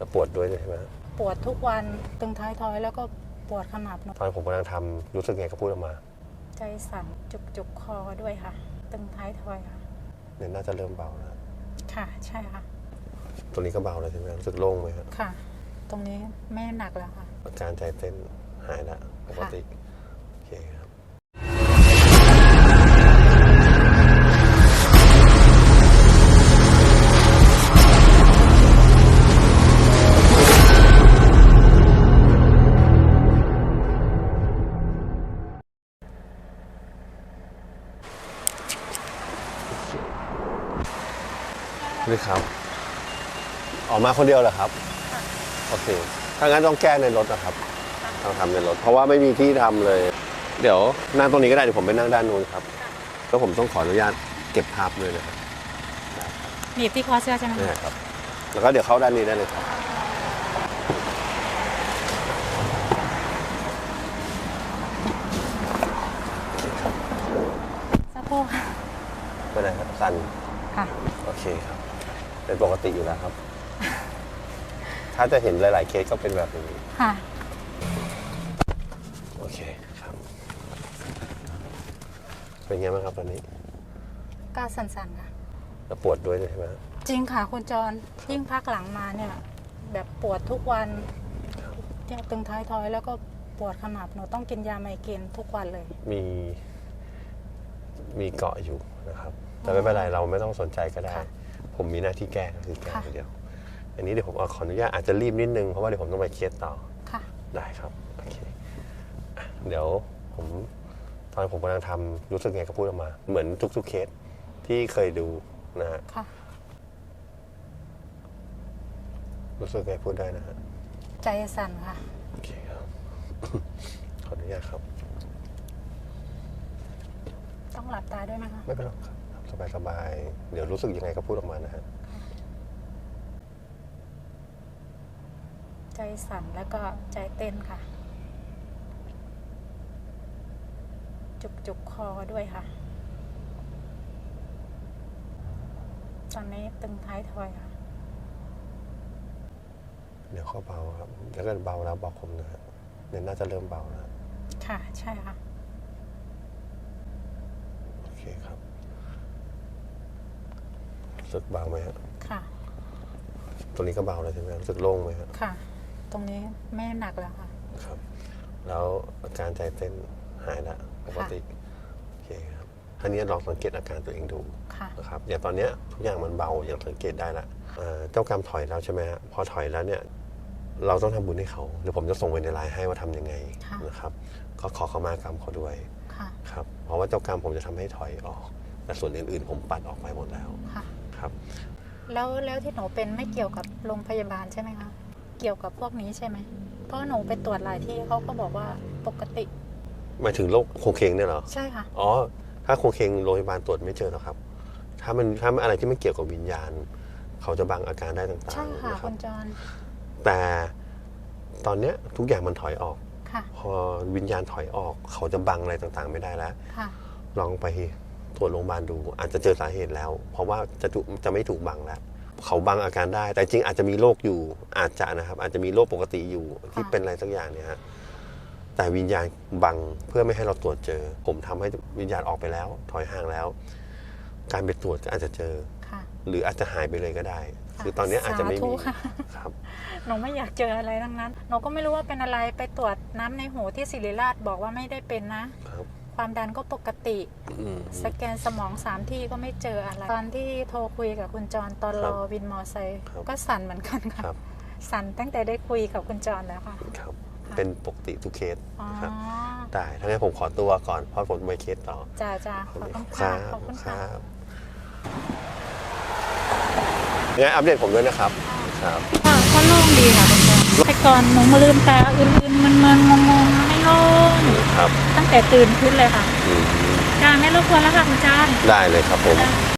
แล้วปวดด้วยใช่ไหมปวดทุกวันตึงท้ายทอยแล้วก็ปวดขมับหนตอนผมกำลังทำรู้สึกไงก็พูดออกมาใจสั่นจุกจุกคอด้วยค่ะตึงท้ายทอยค่ะ เนี่ยน่าจะเริ่มเบาแล้วค่ะ ใช่ค่ะตรงนี้ก็เบาแล้วใช่ไหมรู้สึกโล่งไหมครับค่ะ ตรงนี้ไม่หนักแล้วค่ะ อาการใจเต้นหายแล้วปกติโอเคครับ นี่ครับออกมาคนเดียวเหรอครับ โอเค ถ้างั้นต้องแก้ในรถนะครับ ต้องทำในรถ เพราะว่าไม่มีที่ทำเลย เดี๋ยวนั่งตรงนี้ก็ได้ เดี๋ยวผมไปนั่งด้านนู้นครับ แล้วผมต้องขออนุญาตเก็บภาพด้วยนะครับหนีบที่คอเสื้อใช่ไหมนี่คะครับ แล้วก็เดี๋ยวเข้าด้านนี้ได้เลยครับ สะโพกค่ะไม่เป็นไรครับ สั่นค่ะ โอเคครับ เป็นปกติอยู่แล้วครับ ถ้าจะเห็นหลาย ๆ เคสก็เป็นแบบนี้ ค่ะ โอเคครับ เป็นไงบ้างครับตอนนี้ก็สั่นๆค่ะ แล้วปวดด้วยใช่ไหมจริงค่ะคุณจรยิ่งพักหลังมาเนี่ย แบบปวดทุกวันเนี่ยตึงท้ายทอยแล้วก็ปวดขมับหนูต้องกินยาไมเกรนทุกวันเลย มี มีเกาะอยู่นะครับ แต่ไม่เป็นไรเราไม่ต้องสนใจก็ได้ ค่ะ ผมมีหน้าที่แก้ก็คือแก้ค่ะอย่างเดียว อันนี้เดี๋ยวผมเอาขออนุญาตอาจจะรีบนิดนึงเพราะว่าเดี๋ยวผมต้องไปเคสต่อค่ะได้ครับโอเคอะเดี๋ยวผมตอนผมกำลังทำรู้สึกไงก็พูดออกมา เหมือนทุกๆเคสที่เคยดูนะฮะค่ะรู้สึกไงพูดได้นะฮะใจสั่นค่ะโอเคครับขออนุญาตครับ ต้องหลับตาด้วยไหมคะไม่เป็นไรครับ สบายสบายๆ เดี๋ยวรู้สึกยังไงก็พูดออกมานะฮะ ใจสั่นแล้วก็ใจเต้นค่ะ จุกจุกคอด้วยค่ะ ตอนนี้ตึงท้ายทอยค่ะ เดี๋ยวเข้าเบาครับแล้วก็เบาแล้วบอกผมนะฮะ เดี๋ยวน่าจะเริ่มเบาแล้ว ค่ะ ใช่ค่ะ โอเคครับ รู้สึกเบาไหมฮะค่ะ ตรงนี้ก็เบาแล้วใช่ไหมรู้สึกโล่งไหมฮะค่ะ ตรงนี้ไม่หนักแล้วค่ะ ครับ แล้วอาการใจเต้นหายแล้วปกติโอเคครับท่านี้ลองสังเกตอาการตัวเองดูค่ะ นะครับอย่างตอนเนี้ยทุกอย่างมันเบาอย่างสังเกตได้ละเอ่อเจ้ากรรมถอยแล้วใช่ไหมฮะพอถอยแล้วเนี่ย เราต้องทำบุญให้เขาเดี๋ยวผมจะส่งไปในไลน์ให้ว่าทำยังไงค่ะ นะครับ ก็ขอเข้ามากรรมเขาด้วย ค่ะ ครับเพราะว่าเจ้ากรรมผมจะทำให้ถอยออก แต่ส่วนอื่นๆผมปัดออกไปหมดแล้วค่ะ ครับแล้วแล้วที่หนูเป็นไม่เกี่ยวกับโรงพยาบาลใช่ไหมคะเกี่ยวกับพวกนี้ใช่ไหมเพราะหนูไปตรวจหลายที่เขาก็บอกว่าปกติ หมายถึงโรคโคเคงเนี่ยเหรอใช่ค่ะ อ๋อ ถ้าโคเคงโรงพยาบาลตรวจไม่เจอหรอกครับ ถ้ามันถ้ามันอะไรที่ไม่เกี่ยวกับวิญญาณ เขาจะบังอาการได้ต่างใช่ๆค่ะนะคคุรับณจรแต่ตอนเนี้ยทุกอย่างมันถอยออก ค่ะพอวิญญาณถอยออก เขาจะบังอะไรต่างๆ ไม่ได้แล้ว ค่ะ ลองไป ตรวจโรงพยาบาลดู อาจจะเจอสาเหตุแล้ว เพราะว่าจะถูกจะไม่ถูกบังแล้วเขาบังอาการได้ แต่จริงอาจจะมีโรคอยู่อาจจะนะครับ อาจจะมีโรคปกติอยู่ที่ค่ะเป็นอะไรสักอย่างเนี่ยฮะแต่วิญญาณบังเพื่อไม่ให้เราตรวจเจอ ผมทำให้วิญญาณออกไปแล้ว ถอยห่างแล้ว การไปตรวจก็อาจจะเจอค่ะหรืออาจจะหายไปเลยก็ได้ค่ะคือตอนเนี้ยอาจจะไม่สาธุมีค่ะครับหนูไม่อยากเจออะไรทั้งนั้นหนูก็ไม่รู้ว่าเป็นอะไรไปตรวจน้ำในหูที่ศิริราชบอกว่าไม่ได้เป็นนะครับ ความดันก็ปกติอืมสแกนสมองสามที่ก็ไม่เจออะไร ตอนที่โทรคุยกับคุณจรตอนครัรบอวินมอไซค์ครับก็สั่นเหมือนกันคค่ะรับสั่นตั้งแต่ได้คุยกับคุณจรแล้วค่ะครับค่ะเป็นปกติทุกเคสอ๋อนะครับได้ถ้างั้นผมขอตัวก่อนเพราะผมไปเคสต่อจ้าจ้าขอบคุณคค่ะรับขอบคุณคค่ะรับงั้นอัปเดตผมด้วยนะครับครับค่ะก็โล่งดีค่ะคุณจรแต่ก่อนหนูมาลืมตาอื่นๆมันมันงงๆไม่โล่งครับตั้งแต่ตื่นขึ้นเลยค่ะอืมจ้าไม่รบกวนแล้วค่ะคุณจรได้เลยครับผม จ้า